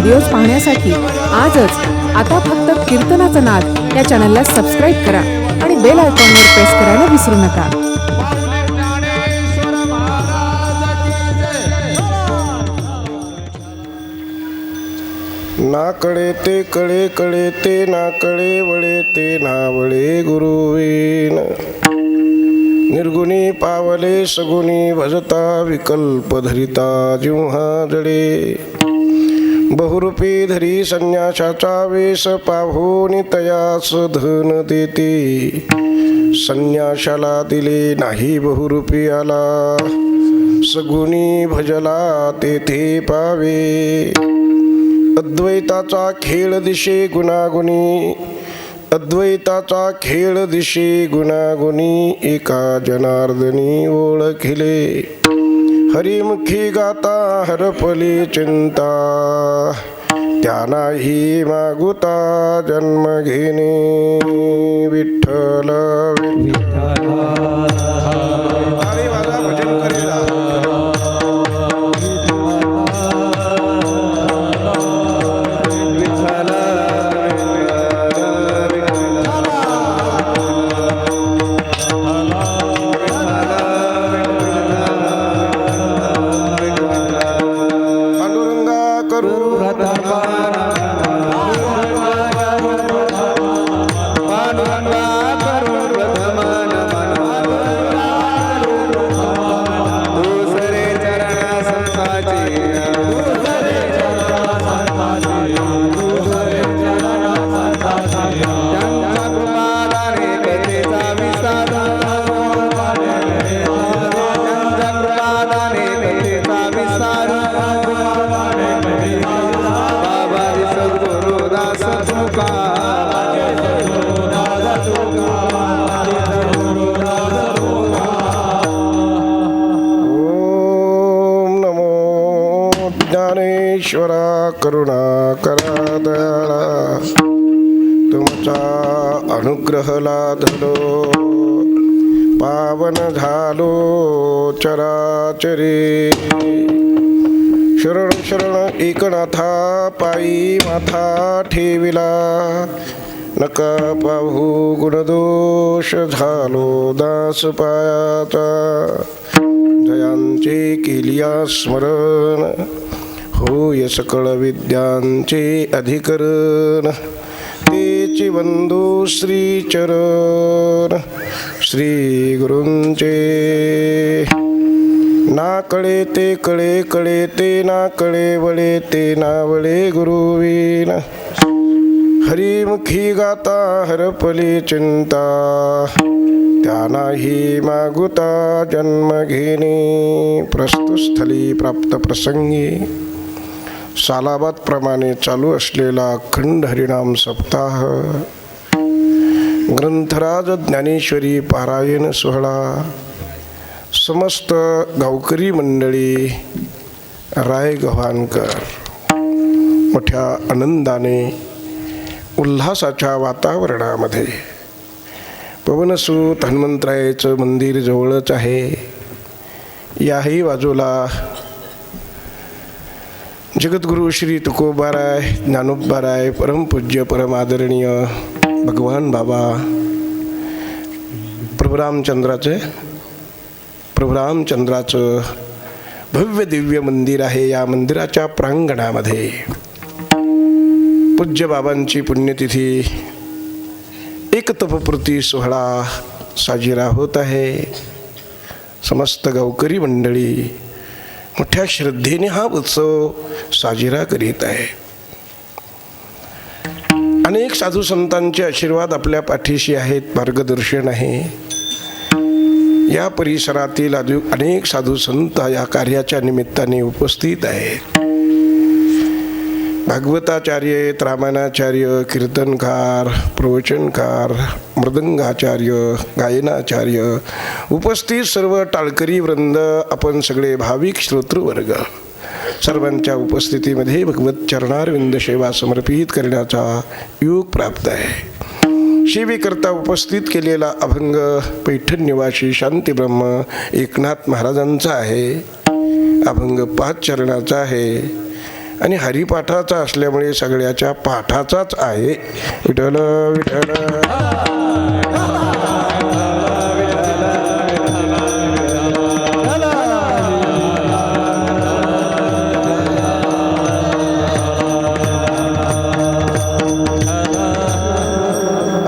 Videos पाहण्यासाठी आजच आता फक्त कीर्तनाचं नाद या चॅनलला सबस्क्राईब करा आणि बेल आयकॉनवर प्रेस करायला विसरू नका. ना कळे ते कळे कळे ते ना कळे वळे ते ना वळे गुरुवीन. निर्गुणी पावले सगुणी भजता विकल्प धरिता जिव्हा जडे बहुरूपी धरी संन्यासाचा वेश पाहोनी तयास धन देते. संन्याशाला दिले नाही बहुरूपी आला. सगुणी भजला तेथे पावे. अद्वैताचा खेळ दिशे गुणागुणी. अद्वैताचा खेळ दिशे गुणागुणी. एका जनार्दनी ओळखिले. हरिमुखी गाता हरपली चिंता. त्या नाही मागुता जन्म घेणे विठ्ठल. विठ्ठल. करुणा करा दयाळा. तुमचा अनुग्रह लाधलो पावन झालो चराचरी. शरण शरण एकनाथा पायी माथा ठेविला. नका पाहू गुणदोष झालो दास पायाचा. जयांचे केलिया स्मरण. भूय सकळ विद्यांचे अधिकरण. तेची बंधू श्रीचरण. श्री गुरुंचे ना कळे ते कळे कळे ते ना कळे वळे ते ना वळे गुरुवीन. हरिमुखी गाता हरपली चिंता. त्या नाही मागुता जन्म घेणे. प्रस्तुस्थली प्राप्त प्रसंगी सालाबादप्रमाणे चालू असलेला अखंड हरिनाम सप्ताह. ग्रंथराज ज्ञानेश्वरी पारायण सोहळा. समस्त गावकरी मंडळी राय गव्हाणकर मोठ्या आनंदाने उल्हासाच्या वातावरणामध्ये. पवनसूत हनुमंतरायाचं मंदिर जवळच आहे. याही बाजूला जगद्गुरु श्री तुकोबाराय ज्ञानोबाराय परमपूज्य परमादरणीय भगवान बाबा प्रभुरामचंद्राचे प्रभुरामचंद्राचं भव्य दिव्य मंदिर आहे या मंदिराच्या प्रांगणामध्ये. पूज्य बाबांची पुण्यतिथी एक तपपूर्ती सोहळा साजरा होत आहे. समस्त गावकरी मंडळी मोठ्या श्रद्धेने हा उत्सव साजरा करीत आहे. अनेक साधू संतांचे आशीर्वाद आपल्या पाठीशी आहेत मार्गदर्शन आहे. या परिसरातील अनेक साधू संत या कार्याच्या निमित्ताने उपस्थित आहेत. भागवताचार्य आहेत रामायणाचार्य कीर्तनकार प्रवचनकार मृदंगाचार्य गायनाचार्य उपस्थित सर्व टाळकरी वृंद आपण सगळे भाविक श्रोतृवर्ग. सर्वांच्या उपस्थितीमध्ये भगवत चरणारविंद सेवा समर्पित करण्याचा योग प्राप्त आहे. शिवीकरता उपस्थित केलेला अभंग पैठण निवासी शांतीब्रह्म एकनाथ महाराजांचा आहे. अभंग पाच चरणाचा आहे. आणि हरिपाठाचा असल्यामुळे सगळ्याच्या पाठाचाच आहे. विठ्ठल विठ्ठल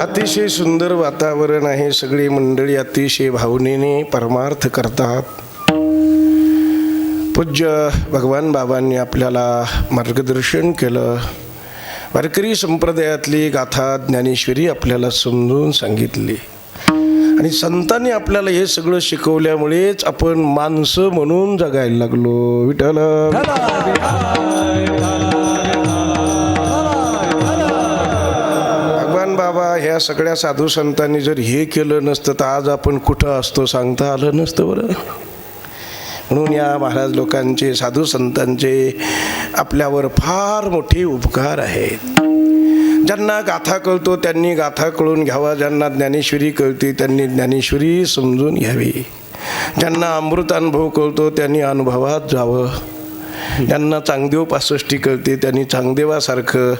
अतिशय सुंदर वातावरण आहे. सगळी मंडळी अतिशय भावनेने परमार्थ करतात. पूज्य भगवान बाबांनी आपल्याला मार्गदर्शन केलं. वारकरी संप्रदायातली गाथा ज्ञानेश्वरी आपल्याला समजून सांगितली. आणि संतांनी आपल्याला हे सगळं शिकवल्यामुळेच आपण माणसं म्हणून जगायला लागलो. विठ्ठल. भगवान बाबा ह्या सगळ्या साधू संतांनी जर हे केलं नसतं तर आज आपण कुठं असतो सांगता आलं नसतं बरं. म्हणून या महाराज लोकांचे साधू संतांचे आपल्यावर फार मोठे उपकार आहेत. ज्यांना गाथा कळतो त्यांनी गाथा कळून घ्यावा. ज्यांना ज्ञानेश्वरी कळते त्यांनी ज्ञानेश्वरी समजून घ्यावी. ज्यांना अमृत अनुभव कळतो त्यांनी अनुभवात जावं. ज्यांना चांगदेव पासष्टी कळते त्यांनी चांगदेवासारखं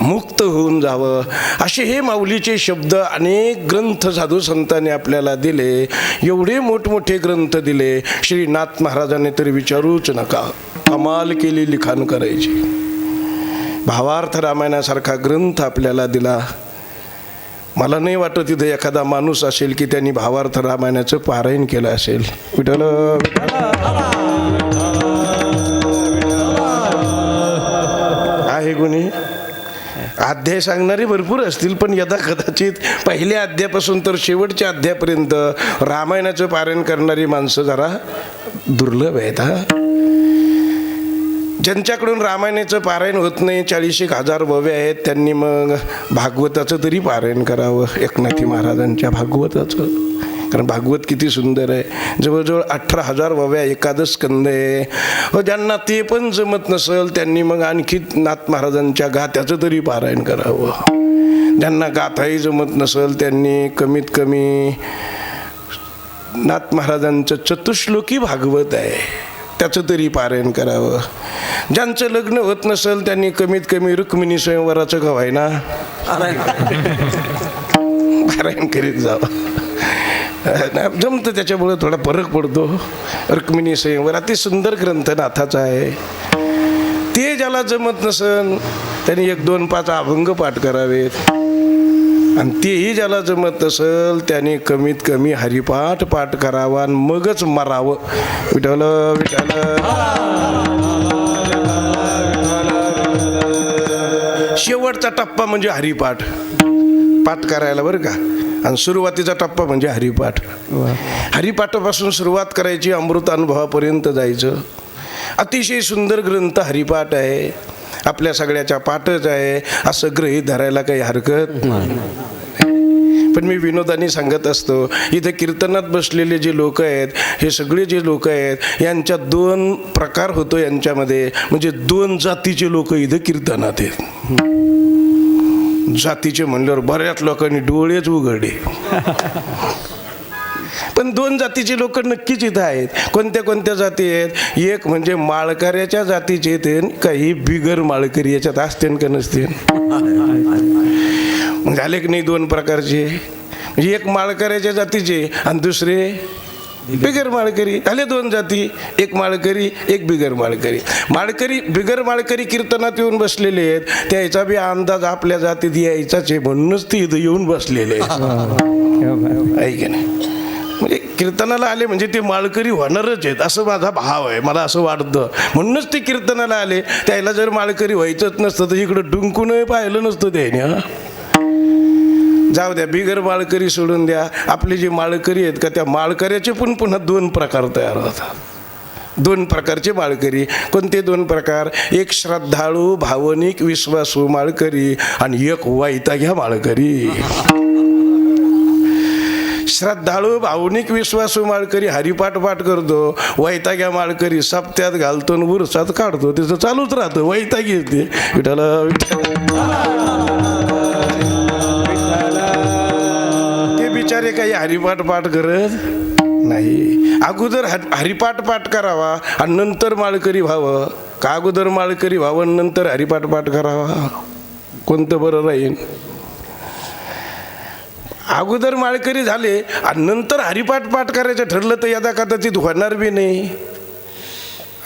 मुक्त होऊन जावं. असे हे माऊलीचे शब्द अनेक ग्रंथ साधू संतांनी आपल्याला दिले. एवढे मोठमोठे ग्रंथ दिले. श्रीनाथ महाराजांनी तरी विचारूच नका. कमाल केली लिखाण करायची. भावार्थ रामायणासारखा ग्रंथ आपल्याला दिला. मला नाही वाटत तिथे एखादा माणूस असेल की त्यांनी भावार्थ रामायणाचं पारायण केलं असेल. विठ्ठल. आहे गुन्हे अध्याय सांगणारे भरपूर असतील पण यदा कदाचित पहिल्या अध्यायापासून तर शेवटच्या अध्यायापर्यंत रामायणाचं पारायण करणारी माणसं जरा दुर्लभ आहेत हा. ज्यांच्याकडून रामायणाचं पारायण होत नाही चाळीस एक हजार भव्य आहेत त्यांनी मग भागवताचं तरी पारायण करावं एकनाथी महाराजांच्या भागवताचं. कारण भागवत किती सुंदर आहे. जवळजवळ अठरा हजार वव्या एकादश स्कंद आहे. व ज्यांना ते पण जमत नसेल त्यांनी मग आणखी नाथ महाराजांच्या गात्याचं तरी पारायण करावं. ज्यांना गाथाही जमत नसेल त्यांनी कमीत कमी नाथ महाराजांचं चतुश्लोकी भागवत आहे. त्याचं तरी पारायण करावं. ज्यांचं लग्न होत नसेल त्यांनी कमीत कमी रुक्मिणी स्वयंवराचं गवाय ना पारायण करीत जावं. जमतं त्याच्यामुळे थोडा फरक पडतो. रुक्मिणी संयमवर अति सुंदर ग्रंथ नाथाचा आहे. ते ज्याला जमत नसन त्यांनी एक दोन पाच अभंग पाठ करावेत. आणि तेही ज्याला जमत नसल त्याने कमीत कमी हरिपाठ पाठ करावा आणि मगच मरावं. विठ्ठल विठ्ठल. शेवटचा टप्पा म्हणजे हरिपाठ. पाठ करायला बरं का? आणि सुरुवातीचा टप्पा म्हणजे हरिपाठ. हरिपाठापासून सुरुवात करायची अमृत अनुभवापर्यंत जायचं. अतिशय सुंदर ग्रंथ हरिपाठ आहे. आपल्या सगळ्याच्या पाठच आहे. असं गृहीत धरायला काही हरकत पण मी विनोदाने सांगत असतो इथे कीर्तनात बसलेले जे लोक आहेत हे सगळे जे लोक आहेत यांच्या दोन प्रकार होतो यांच्यामध्ये. म्हणजे दोन जातीचे लोक इथे कीर्तनात आहेत. जातीचे म्हणल्यावर बऱ्याच लोकांनी डोळेच उघडे पण दोन जातीचे लोक नक्कीच इथं आहेत. कोणत्या कोणत्या जाती आहेत? एक म्हणजे माळकऱ्याच्या जातीचे आहेत आणि काही बिगर माळकरी याच्यात असते का नसते झाले की नाही दोन प्रकारचे. म्हणजे एक माळकऱ्याच्या जातीचे आणि दुसरे बिगर माळकरी झाले दोन जाती एक माळकरी एक बिगर माळकरी. माळकरी बिगर माळकरी कीर्तनात येऊन बसलेले आहेत. त्याचा बी अंदाज आपल्या जातीत यायचाच आहे म्हणूनच ते इथं येऊन बसलेले आहेत. आहे की नाही? म्हणजे कीर्तनाला आले म्हणजे ते माळकरी होणारच आहेत असं माझा भाव आहे. मला असं वाटतं. म्हणूनच ते कीर्तनाला आले. त्याला जर माळकरी व्हायचंच नसतं तर इकडं डुंकून पाहिलं नसतं त्याने हा. जाऊ द्या बिगर माळकरी सोडून द्या. आपले जे माळकरी आहेत का त्या माळकऱ्याचे पण पुन्हा दोन प्रकार तयार होतात. दोन प्रकारचे माळकरी. कोणते दोन प्रकार? एक श्रद्धाळू भावनिक विश्वासू माळकरी आणि एक वाईताघ्या माळकरी. श्रद्धाळू भावनिक विश्वासू माळकरी हरिपाठ पाठ करतो. वैताग्या माळकरी सप्त्यात घालतो आणि उरसात काढतो. तिचं चालूच राहतं. वैतागी येते विठाला ते हरिपाठ पाठ करत नाही. अगोदर हर- हरिपाठ पाठ करावा आणि नंतर माळकरी व्हावं. का अगोदर माळकरी व्हावं नंतर हरिपाठ पाठ करावा? कोणतं बरं राहील अगोदर माळकरी झाले आणि नंतर हरिपाठ पाठ करायचं ठरलं तर यदा कदाचित होणार बी नाही.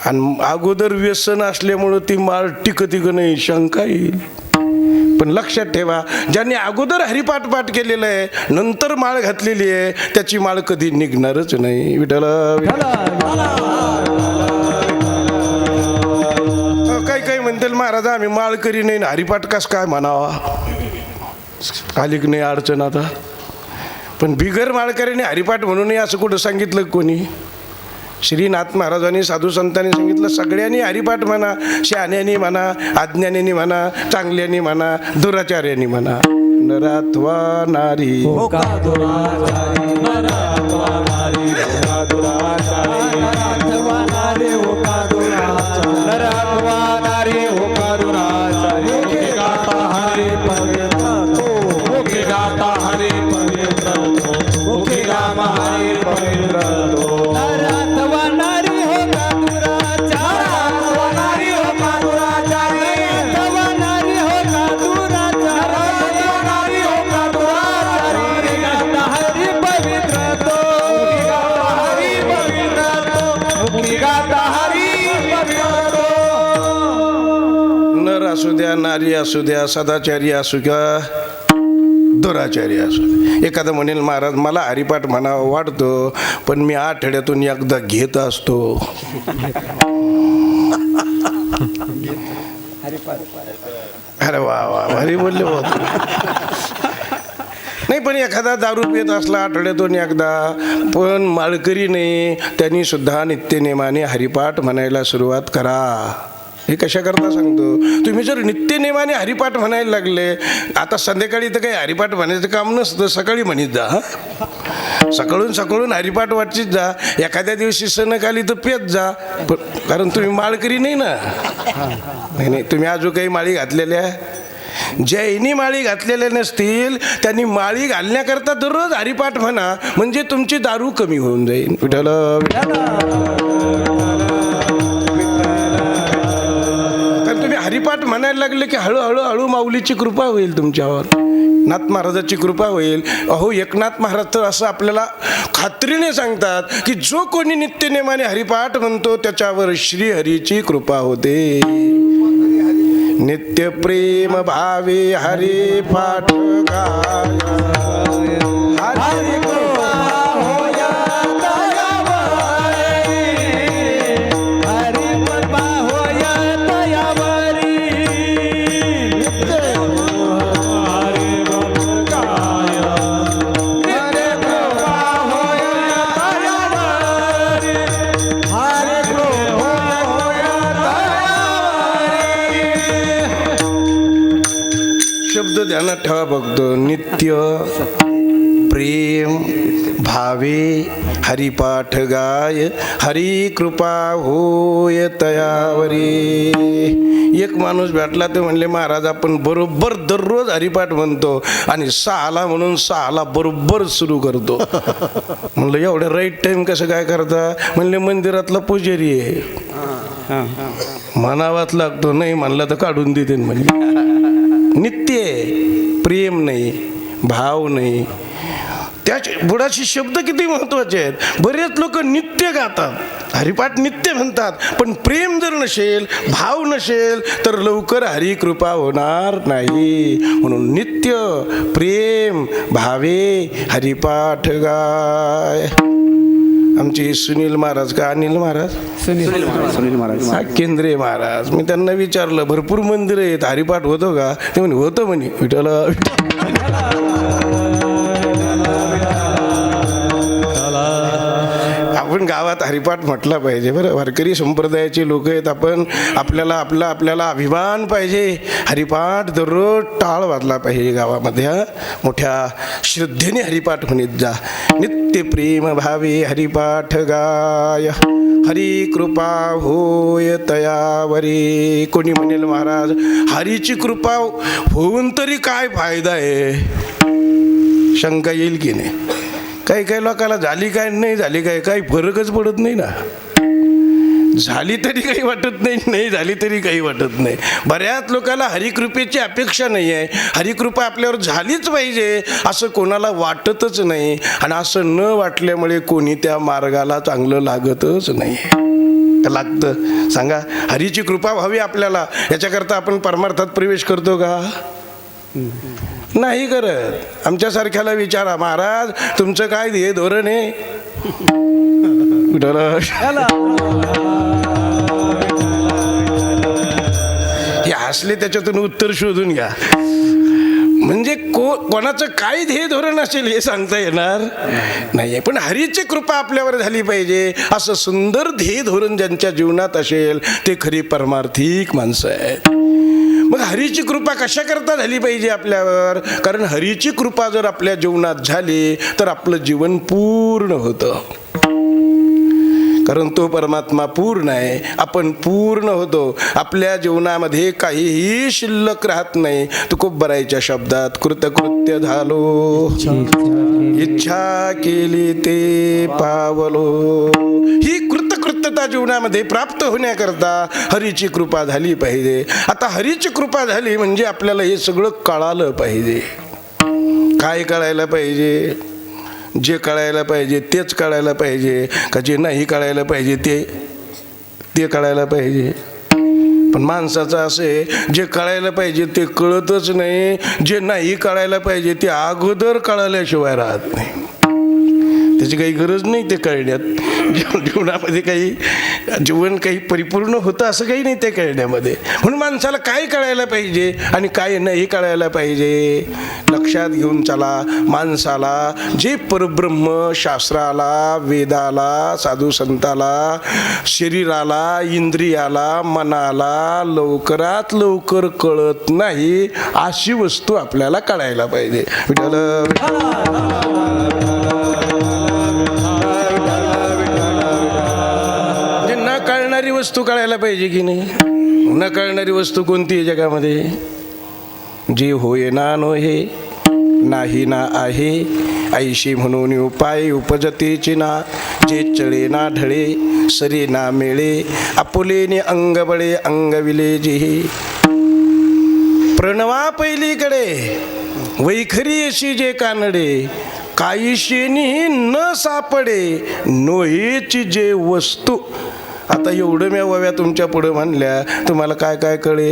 आणि अगोदर व्यसन असल्यामुळं ती माळ टिकती का नाही शंका येईल. पण लक्षात ठेवा ज्यांनी अगोदर हरिपाठ पाठ केलेलं आहे नंतर माळ घातलेली आहे त्याची माळ कधी निघणारच नाही. विठल काही काही म्हणतील महाराज आम्ही माळ करी नाही हरिपाठ कस काय म्हणावा? आली की नाही अडचण आता. पण बिगर माळकऱ्याने हरिपाठ म्हणूनही असं कुठं सांगितलं कोणी? श्रीनाथ महाराजांनी साधू संतांनी सांगितलं सगळ्यांनी हरिपाठ म्हणा शहाण्यानी म्हणा अज्ञानीनी म्हणा चांगल्यानी म्हणा दुराचार्यानी म्हणा. नरात्वा नारी. हो नरात्वानारी असू द्या सदाचारी असू द्या दुराचारी असू द्या. एखादं म्हणेल महाराज मला हरिपाठ म्हणावं वाटतो पण मी आठवड्यातून एकदा घेत असतो. अरे वा वा भारी बोलले हो. नाही पण एखादा दारू पित असला आठवड्यातून एकदा पण माळकरी नाही त्यांनी सुद्धा नित्यनेमाने हरिपाठ म्हणायला सुरुवात करा. हे कशाकरता सांगतो? तुम्ही जर नित्यनेमाने हरिपाठ म्हणायला लागले आता संध्याकाळी तर काही हरिपाठ म्हणायचं काम नसतं सकाळी म्हणित जा हां? सकाळून सकाळून हरिपाठ वाटचीत जा एखाद्या दिवशी सणक आली तर पेत जा कारण तुम्ही माळकरी नाही ना? नाही नाही तुम्ही अजून काही माळी घातलेल्या? ज्यांनी माळी घातलेल्या नसतील त्यांनी माळी घालण्याकरता दररोज हरिपाठ म्हणा म्हणजे तुमची दारू कमी होऊन जाईल. विठ्ठल. म्हणायला लागले की हळूहळू हळू माऊलीची कृपा होईल तुमच्यावर. नाथ महाराजाची कृपा होईल. अहो एकनाथ महाराज तर असं आपल्याला खात्रीने सांगतात की जो कोणी नित्यनेमाने हरिपाठ म्हणतो त्याच्यावर श्रीहरीची कृपा होते. नित्य प्रेम भावे हरी पाठ गाय. हरी हरिपाठ गाय हरी कृपा होय तयावरी. एक माणूस भेटला ते म्हणले महाराज आपण बरोबर दररोज हरिपाठ म्हणतो आणि सहाला म्हणून सहाला बरोबर सुरू करतो. म्हणलं एवढं राईट टाइम कसं काय करता? म्हणले मंदिरातला पुजारी आहे. म्हणावाच लागतो नाही म्हणलं तर काढून देते म्हणजे नित्य आहे प्रेम नाही भाव नाही त्याचे बुडाचे शब्द किती महत्त्वाचे आहेत? बरेच लोक नित्य गातात. हरिपाठ नित्य म्हणतात. पण प्रेम जर नसेल भाव नसेल तर लवकर हरी कृपा होणार नाही. म्हणून नित्य प्रेम भावे हरिपाठ गाय. आमचे सुनील महाराज का? अनिल महाराज. सुनील महाराज. हा केंद्रे महाराज. मी त्यांना विचारलं भरपूर मंदिरं आहेत. हरिपाठ होतो का? ते म्हणे होतं म्हणे. विठ्ठल गावात हरिपाठ म्हटला पाहिजे. बरं वारकरी संप्रदायाचे लोक आहेत आपण आपल्याला आपला आपल्याला अभिमान पाहिजे. हरिपाठ दररोज टाळ वाजला पाहिजे गावामध्ये मोठ्या श्रद्धेने हरिपाठ म्हणत जा. नित्य प्रेम भावे हरिपाठ गाय. हरी कृपा होय तयावरी. कोणी म्हणेल महाराज हरीची कृपा होऊन तरी काय फायदा आहे? शंका येईल की नाही? काही काही लोकांना झाली काय नाही झाली काय काही फरकच पडत नाही ना. झाली तरी काही वाटत नाही नाही झाली तरी काही वाटत नाही. बऱ्याच लोकांना हरिकृपेची अपेक्षा नाही आहे. हरिकृपा आपल्यावर झालीच पाहिजे असं कोणाला वाटतच नाही. आणि असं न वाटल्यामुळे कोणी त्या मार्गाला चांगलं लागतच नाही. लागतं. सांगा हरीची कृपा व्हावी आपल्याला. याच्याकरता आपण परमार्थात प्रवेश करतो का? नाही करत. आमच्यासारख्याला विचारा महाराज तुमचं काय ध्येय धोरण आहे. हे हसले त्याच्यातून उत्तर शोधून घ्या. म्हणजे को कोणाचं काय ध्येय धोरण असेल हे सांगता येणार? नाही पण हरीची कृपा आपल्यावर झाली पाहिजे. असं सुंदर ध्येय धोरण ज्यांच्या जीवनात असेल ते खरी परमार्थिक माणसं आहेत. मग हरीची कृपा कशा करता झाली पाहिजे आपल्यावर? कारण हरीची कृपा जर आपल्या जीवनात झाली तर आपलं जीवन पूर्ण होतं. कारण तो परमात्मा पूर्ण आहे. आपण पूर्ण होतो. आपल्या जीवनामध्ये काहीही शिल्लक राहत नाही. तुकोबरायच्या शब्दात कृतकृत्य झालो. इच्छा केली. ते पावलो. ही कृतकृत्यता जीवनामध्ये प्राप्त होण्याकरता हरीची कृपा झाली पाहिजे. आता हरीची कृपा झाली म्हणजे आपल्याला हे सगळं कळालं पाहिजे. काय कळायला पाहिजे? जे कळायला पाहिजे तेच कळायला पाहिजे का जे नाही कळायला पाहिजे ते ते कळायला पाहिजे? पण माणसाचं असं आहे जे कळायला पाहिजे ते कळतच नाही जे नाही कळायला पाहिजे ते अगोदर कळाल्याशिवाय राहत नाही. त्याची काही गरज नाही ते कळण्यात. जीवनामध्ये काही जीवन काही परिपूर्ण होतं असं काही नाही ते कळण्यामध्ये म्हणून माणसाला काय कळायला पाहिजे आणि काय नाही कळायला पाहिजे लक्षात घेऊन चला. माणसाला जे परब्रह्म शास्त्राला वेदाला साधू संताला शरीराला इंद्रियाला मनाला लवकरात लवकर कळत नाही अशी वस्तू आपल्याला कळायला पाहिजे. विठ्ठल. वस्तू कळायला पाहिजे की नाही? न कळणारी वस्तू कोणती आहे जगामध्ये? जी होय ना नोहे नाही ना आहे ऐशी म्हणून उपाय उपजतेची ना जे चळे ना ढळे सरी ना मेळे आपुलेने अंग बळे अंगविले हे. प्रणवा पहिलीकडे वैखरी अशी जे कानडे काहीशेनी न सापडे नोहेची जे वस्तू आता एवढं मी वव्या तुमच्या पुढं म्हणल्या तुम्हाला काय काय कळे?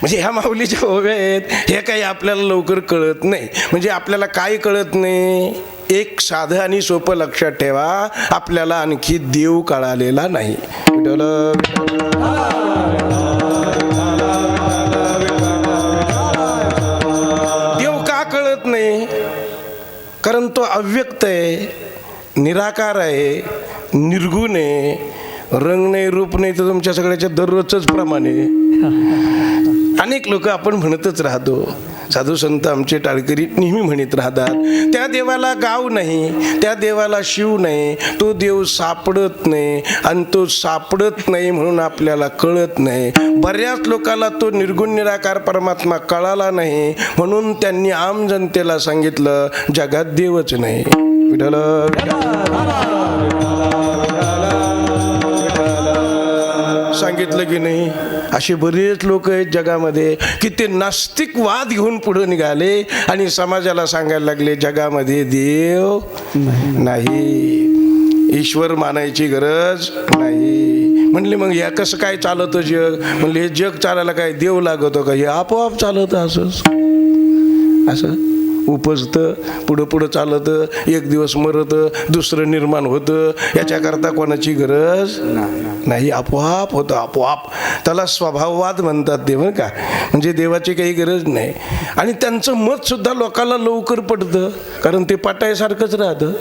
म्हणजे ह्या माऊलीच्या ओव्या आहेत हे काही आपल्याला लवकर कळत नाही. म्हणजे आपल्याला काय कळत नाही? एक साधं आणि सोपं लक्षात ठेवा आपल्याला आणखी देव कळालेला नाही. देव का कळत नाही? कारण तो अव्यक्त आहे निराकार आहे. निर्गुण आहे रंग नाही रूप नाही तर तुमच्या सगळ्याच्या दररोजच प्रमाणे. अनेक लोक आपण म्हणतच राहतो साधू संत आमचे टाळकरी नेहमी म्हणत राहतात त्या देवाला गाव नाही त्या देवाला शिव नाही तो देव सापडत नाही आणि तो सापडत नाही म्हणून आपल्याला कळत नाही. बऱ्याच लोकाला तो निर्गुण निराकार परमात्मा कळाला नाही म्हणून त्यांनी आम जनतेला सांगितलं जगात देवच नाही. विठ्ठल. सांगितलं की नाही? असे बरेच लोक आहेत जगामध्ये की ते नास्तिकवाद घेऊन पुढे निघाले आणि समाजाला सांगायला लागले जगामध्ये देव नाही. ईश्वर मानायची गरज नाही. म्हणले मग या कसं काय चालतं जग? म्हणले हे जग चालायला काय देव लागतो का? हे आपोआप चालतं असंच. असं? उपजतं पुढं पुढं चालतं एक दिवस मरतं दुसरं निर्माण होतं. याच्याकरता कोणाची गरज नाही. आपोआप होतं आपोआप. त्याला स्वभाववाद म्हणतात ते का. म्हणजे देवाची काही गरज नाही. आणि त्यांचं मतसुद्धा लोकांना लवकर पडतं कारण ते पटायसारखंच राहतं.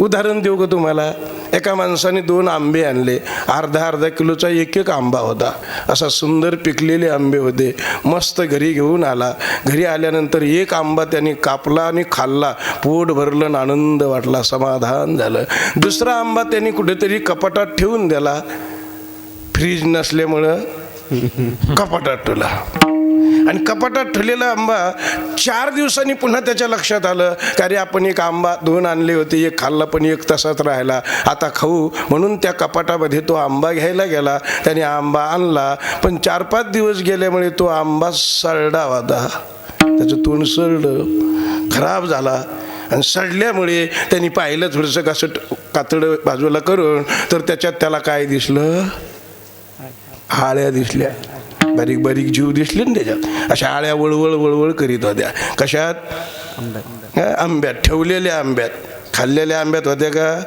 उदाहरण देऊ का तुम्हाला? एका माणसाने दोन आंबे आणले. अर्धा अर्धा किलोचा एक एक आंबा होता. असा सुंदर पिकलेले आंबे होते. मस्त घरी घेऊन आला. घरी आल्यानंतर एक आंबा त्याने कापला आणि खाल्ला. पोट भरलं आणि आनंद वाटला. समाधान झालं. दुसरा आंबा त्यांनी कुठेतरी कपाटात ठेवून दिला. फ्रीज नसल्यामुळं कपाटात ठेवला. आणि कपाटात ठेवलेला आंबा चार दिवसांनी पुन्हा त्याच्या लक्षात आलं का अरे आपण एक आंबा दोन आणले होते एक खाल्ला पण एक तसाच राहिला. आता खाऊ. म्हणून त्या कपाटामध्ये तो आंबा घ्यायला गेला त्याने आंबा आणला पण चार पाच दिवस गेल्यामुळे तो आंबा सडला होता. त्याचं तोंड सडलं खराब झाला. आणि सडल्यामुळे त्यांनी पाहिलं थोडंसं कसं कातडं बाजूला करून तर त्याच्यात त्याला काय दिसलं? आळ्या दिसल्या. बारीक बारीक जीव दिसले ना त्याच्यात. अशा आळ्या वळवळ वळवळ करीत होत्या. कशात? आंब्यात. ठेवलेल्या आंब्यात. खाल्लेल्या आंब्यात होत्या का?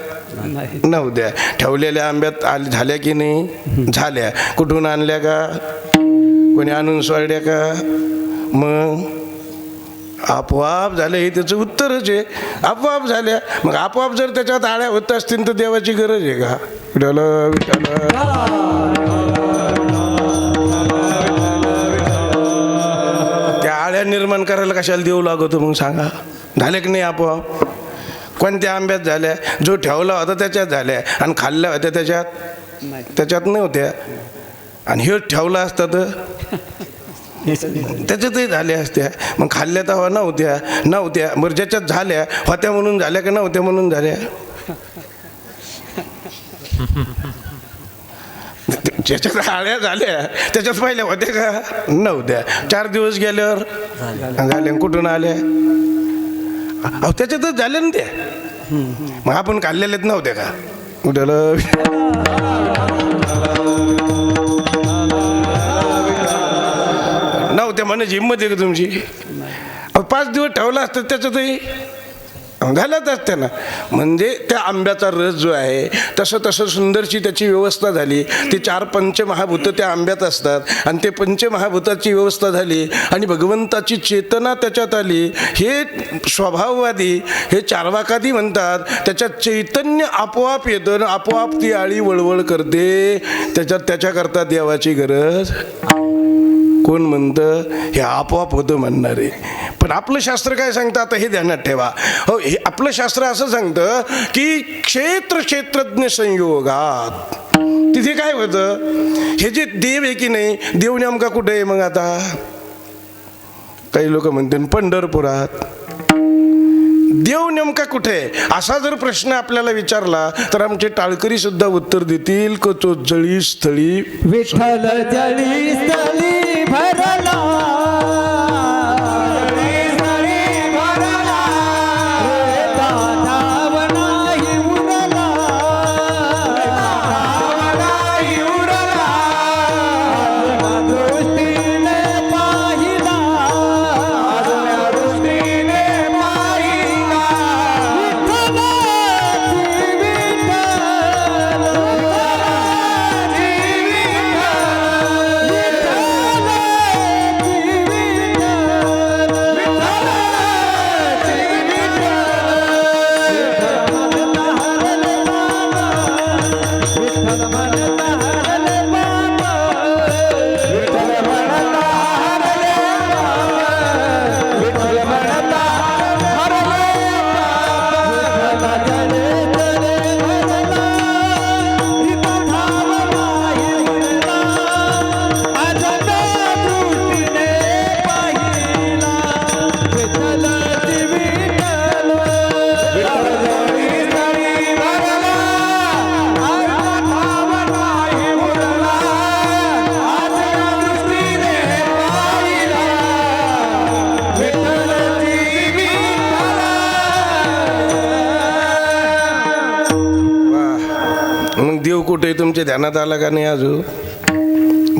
नव्हत्या. ठेवलेल्या आंब्यात आल झाल्या की नाही? झाल्या. कुठून आणल्या का? कोणी आणून सोडल्या का? मग? आपोआप झालं हे त्याचं उत्तरच आहे. आपोआप झाल्या. मग आपोआप जर त्याच्यात आळ्या होत असतील तर देवाची गरज आहे का? विठाल विठाल त्या निर्माण करायला कशाला देऊ लागतो मग सांगा. झाले की नाही आपोआप? कोणत्या आंब्यात झाल्या? जो ठेवला होता त्याच्यात झाल्या. आणि खाल्ल्या होत्या त्याच्यात? त्याच्यात नव्हत्या. आणि हे ठेवला असतं तर? त्याच्यातही झाल्या असत्या. मग खाल्ल्या तर नव्हत्या. नव्हत्या. बरं ज्याच्यात झाल्या होत्या म्हणून झाल्या का नव्हत्या म्हणून झाल्या? ज्याच्यात आळ्या झाल्या त्याच्यात पहिल्या होत्या का? नव्हत्या. चार दिवस गेल्यावर झाल्या कुठून आल्या अहो त्याच्यातच झाल्या ना त्या मग आपण खाल्लेल्याच नव्हत्या का? नव्हत्या म्हणायची हिंमत आहे का तुमची? अहो, पाच दिवस ठेवला असतं त्याच्यातही. घालत असते ना म्हणजे त्या आंब्याचा रस जो आहे तसं तसं सुंदरची त्याची व्यवस्था झाली. ते चार पंचमहाभूत त्या आंब्यात असतात आणि ते पंचमहाभूताची व्यवस्था झाली आणि भगवंताची चेतना त्याच्यात आली. हे स्वभाववादी हे चारवाकादी म्हणतात त्याच्यात चैतन्य आपोआप येतं आपोआप ती आळी वळवळ करते. त्याच्यात त्याच्याकरता देवाची गरज. कोण म्हणतं? हे आपोआप होतं म्हणणारे. पण आपलं शास्त्र काय सांगतं? आता हे ध्यानात ठेवा. हो हे आपलं शास्त्र असं सांगतं की क्षेत्र क्षेत्रज्ञ संयोगात. तिथे काय होतं? हे जे देव आहे की नाही? देव नेमका कुठे आहे मग आता? काही लोक म्हणतील पंढरपुरात. देव नेमका कुठे आहे? असा जर प्रश्न आपल्याला विचारला तर आमचे टाळकरी सुद्धा उत्तर देतील. को तो जळी स्थळी. विठ्ठल जळी स्थळी भरला. मग देव कुठे तुमच्या ध्यानात आला का नाही अजून?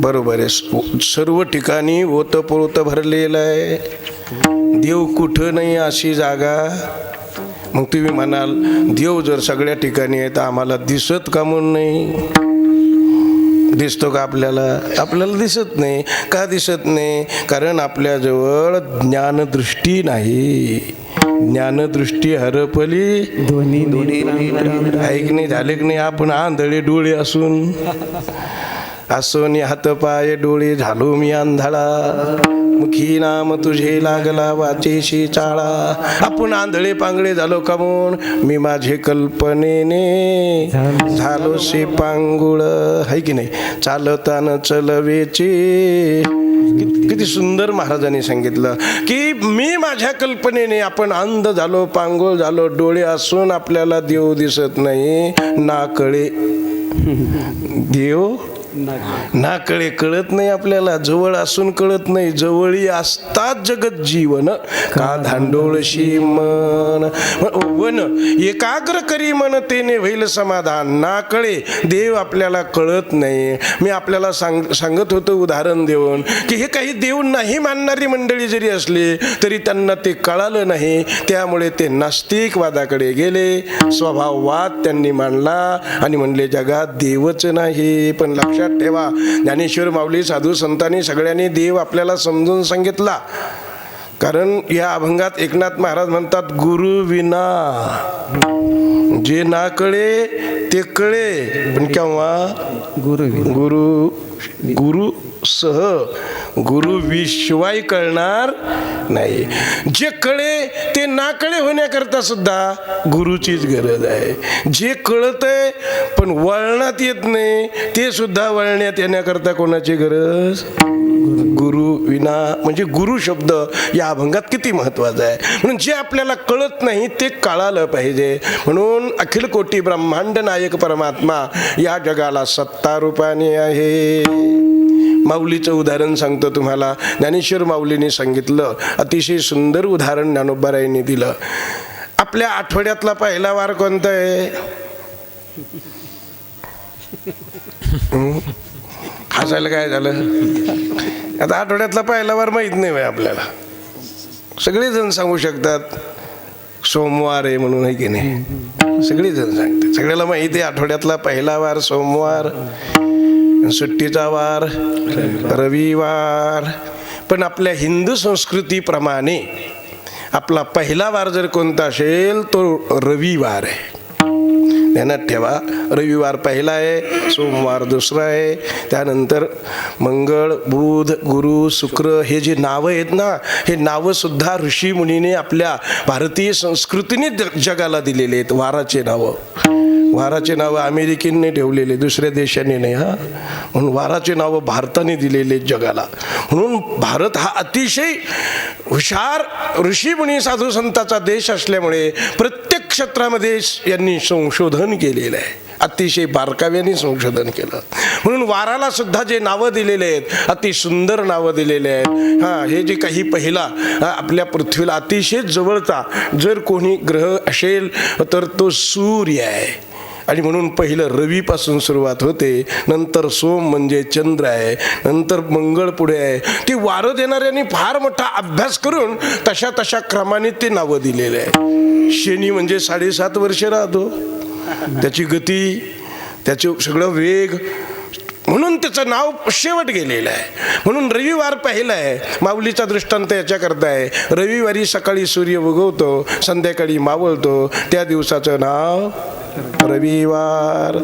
बरोबर आहे. सर्व ठिकाणी ओतपोत भरलेलं आहे. देव कुठं नाही अशी जागा? मग तुम्ही म्हणाल देव जर सगळ्या ठिकाणी आहे तर आम्हाला दिसत का म्हणून नाही? दिसतो का आपल्याला? आपल्याला दिसत नाही. का दिसत नाही? कारण आपल्याजवळ ज्ञानदृष्टी नाही. ज्ञानदृष्टी हरपली. दोन्ही दोन्ही ऐक नाही झाले की नाही आपण आंधळे डोळे असून. असून हात पाय डोळे झालो मी आंधळा. मुखी नाम तुझे लागला वाचेशी चाळा. आपण आंधळे पांगळे झालो कमून मी माझे कल्पनेने झालो. से पांगुळ. है की नाही? चालताना चलवेचे. कि- किती सुंदर महाराजांनी सांगितलं की मी माझ्या कल्पनेने आपण अंध झालो पांगोळ झालो डोळे असून आपल्याला देव दिसत नाही ना कळे देव ना कळे कळत नाही आपल्याला. जवळ असून कळत नाही. जवळी असतात जगत जीवन. का धांडोळशी मन. वन एकाग्र करी मन तेने होईल समाधान. ना कळे देव आपल्याला कळत नाही. मी आपल्याला सांग सांगत होतो उदाहरण देऊन की हे काही देव नाही मानणारी मंडळी जरी असली तरी त्यांना ते कळालं नाही. त्यामुळे ते नास्तिकवादाकडे गेले. स्वभाववाद त्यांनी मांडला आणि म्हणले जगात देवच नाही पण लक्षात ठेवा. ज्ञानेश्वर माऊली साधू संतांनी सगळ्यांनी देव आपल्याला समजून सांगितला. कारण या अभंगात एकनाथ महाराज म्हणतात गुरु विना जे ना कळे ते कळे. पण केव्हा? गुरु गुरु गुरु सह. गुरु विश्वाय कळणार नाही. जे कळे ते नाकळे होण्याकरता सुद्धा गुरुचीच गरज आहे. जे कळत आहे पण वळणात येत नाही ते सुद्धा वळण्यात येण्याकरता कोणाची गरज? गुरु विना म्हणजे गुरु शब्द या अभंगात किती महत्त्वाचा आहे. म्हणून जे आपल्याला कळत नाही ते कळालं पाहिजे. म्हणून अखिल कोटी ब्रह्मांड नायक परमात्मा या जगाला सत्ता रूपाने आहे. माऊलीचं उदाहरण सांगतो तुम्हाला. ज्ञानेश्वर माऊलीने सांगितलं अतिशय सुंदर उदाहरण ज्ञानोबारायांनी दिलं. आपल्या आठवड्यातला पहिला वार कोणता आहे? हसायला काय झालं? आता आठवड्यातला पहिला वार माहीत नाही आहे आपल्याला. सगळेजण सांगू शकतात सोमवार आहे म्हणून आहे की नाही? सगळेजण सांगतात. सगळ्याला माहिती आहे आठवड्यातला पहिला वार सोमवार. सुट्टीचा वार रविवार. पण आपल्या हिंदू संस्कृतीप्रमाणे आपला पहिला वार जर कोणता असेल तो रविवार आहे. ध्यानात ठेवा रविवार पहिला आहे सोमवार दुसरा आहे त्यानंतर मंगळ बुध गुरु शुक्र हे जे नावं आहेत ना हे नावंसुद्धा ऋषी मुनीने आपल्या भारतीय संस्कृतीने जगाला दिलेले आहेत वाराचे नावं. वाराचे नावं अमेरिकेने ठेवलेले दुसऱ्या देशाने नाही हा. म्हणून वाराचे नावं भारताने दिलेले आहेत जगाला. म्हणून भारत हा अतिशय हुशार ऋषीमुनी साधू संताचा देश असल्यामुळे प्रत्येक क्षेत्रामध्ये यांनी संशोधन केलेलं आहे. अतिशय बारकाव्याने संशोधन केलं. म्हणून वाराला सुद्धा जे नावं दिलेले आहेत अति सुंदर नावं दिलेले आहेत. हां हे जे काही पहिला आपल्या पृथ्वीला अतिशय जवळचा जर कोणी ग्रह असेल तर तो सूर्य आहे. आणि म्हणून पहिलं रवीपासून सुरुवात होते नंतर सोम म्हणजे चंद्र आहे नंतर मंगळ पुढे आहे. ती वारं देणाऱ्यांनी फार मोठा अभ्यास करून तशा तशा क्रमाने ते नावं दिलेले आहे. शनी म्हणजे साडेसात वर्ष राहतो. त्याची गती त्याचे सगळं वेग म्हणून त्याचं नाव शेवट गेलेलं आहे. म्हणून रविवार पाहिलं आहे. माऊलीचा दृष्टांत याच्याकरता आहे. रविवारी सकाळी सूर्य उगवतो संध्याकाळी मावळतो त्या दिवसाचं नाव रविवार.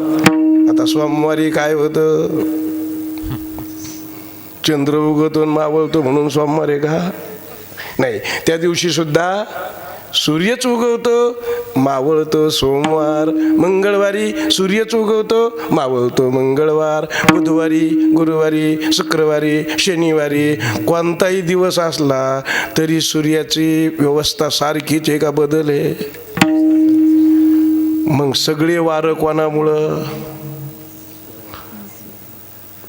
आता सोमवारी काय होतं? चंद्र उगवतो मावळतो म्हणून सोमवार आहे का? नाही. त्या दिवशी सुद्धा सूर्यच उगवतो मावळतो सोमवार मंगळवारी सूर्यच उगवतो मावळतो मंगळवार बुधवारी गुरुवारी शुक्रवारी शनिवारी. कोणताही दिवस असला तरी सूर्याची व्यवस्था सारखीच एका बदल आहे? मग सगळे वारं कोणामुळं?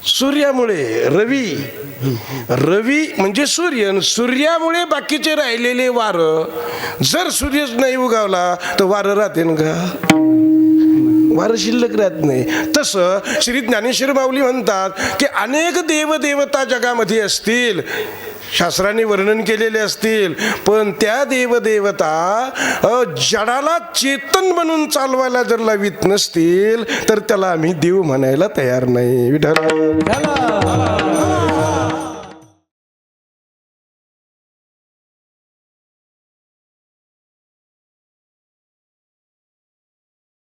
सूर्यामुळे. रवी रवी म्हणजे सूर्य सूर्यामुळे बाकीचे राहिलेले वार जर सूर्यच नाही उगावला तर वारं राहते ना का वारं शिल्लक राहत नाही. तसं श्री ज्ञानेश्वर माऊली म्हणतात की अनेक देवदेवता जगामध्ये असतील. शास्त्राने वर्णन केलेले असतील. पण त्या देवदेवता जडाला चेतन म्हणून चालवायला जर लावित नसतील तर त्याला आम्ही देव म्हणायला तयार नाही. विठाला